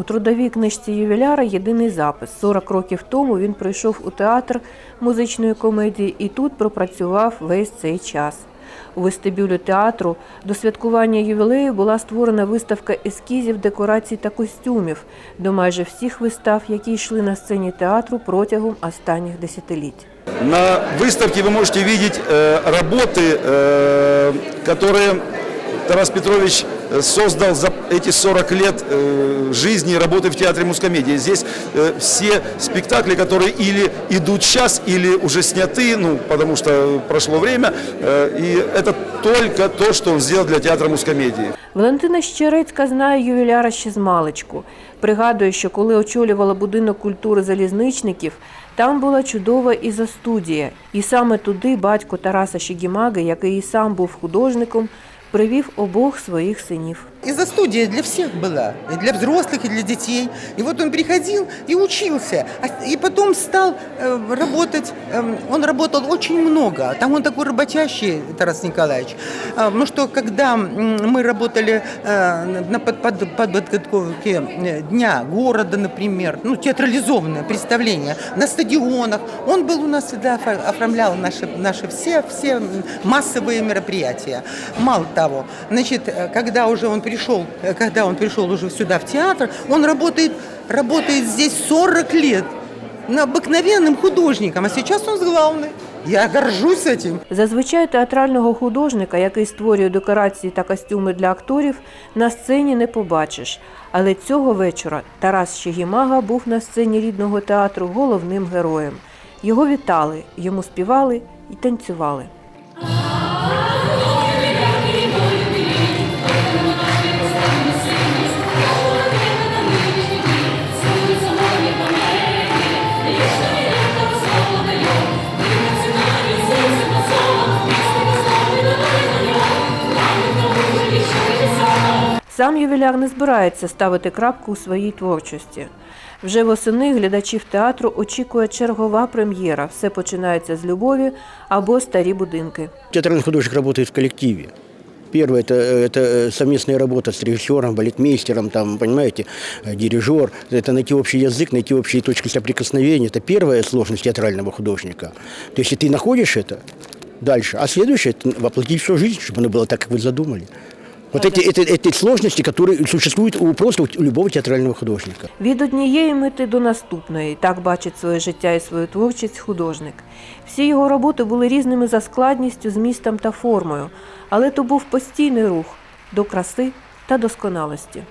У трудовій книжці ювіляра єдиний запис. 40 років тому він прийшов у театр музичної комедії і тут пропрацював весь цей час. У вестибюлі театру до святкування ювілею була створена виставка ескізів, декорацій та костюмів до майже всіх вистав, які йшли на сцені театру протягом останніх десятиліть. На выставке вы можете видеть э, работы, э, которые Тарас Петрович э, создал за эти 40 лет э, жизни и работы в театре мускомедии. Здесь э, все спектакли, которые или идут сейчас, или уже сняты, ну, потому что прошло время, э, и это только то, что он сделал для театра мускомедии. Валентина Щерецька знає ювіляра ще з маличку. Пригадує, що коли очолювала будинок культури залізничників, там була чудова ізостудія. І саме туди батько Тараса Щегімаги, який і сам був художником, привів обох своїх синів. Из-за студия для всех была, и для взрослых, и для детей. И вот он приходил и учился, А- и потом стал э, работать. эм, он работал очень много. Там он такой работящий, Тарас Николаевич. А, Потому что когда м, мы работали э, на под- под- подготовке э, Дня города, например, ну, театрализованное представление на стадионах, он был у нас всегда офо- оформлял наши, наши все, все м, массовые мероприятия. Мало того, значит, э, когда уже он пришел, э, когда он пришел уже сюда в театр, он работает, работает здесь 40 лет на обыкновенным художником, а сейчас он главный. Я горжусь этим. Зазвичай театрального художника, який створює декорації та костюми для акторів, на сцені не побачиш. Але цього вечора Тарас Щегімага був на сцені рідного театру головним героєм. Його вітали, йому співали і танцювали. Сам ювіляр не збирається ставити крапку у своїй творчості. Вже восени глядачів театру очікує чергова прем'єра. Все починається з любові або старі будинки. Театральный художник работает в коллективе. Первое это, это совместная работа с режиссером, балетмейстером, там, понимаете, э, дирижер. Это найти общий язык, найти общие точки соприкосновения. Это первая сложность театрального художника. То есть, если ты находишь это, дальше. А следующее – это воплотить всю жизнь, чтобы оно было так, как вы задумали. Вот эти, эти, эти сложности, которые существуют у, просто у любого театрального художника. Від однієї мети до наступної так бачить своє життя і свою творчість художник. Всі його роботи були різними за складністю, змістом та формою, але то був постійний рух до краси та досконалості.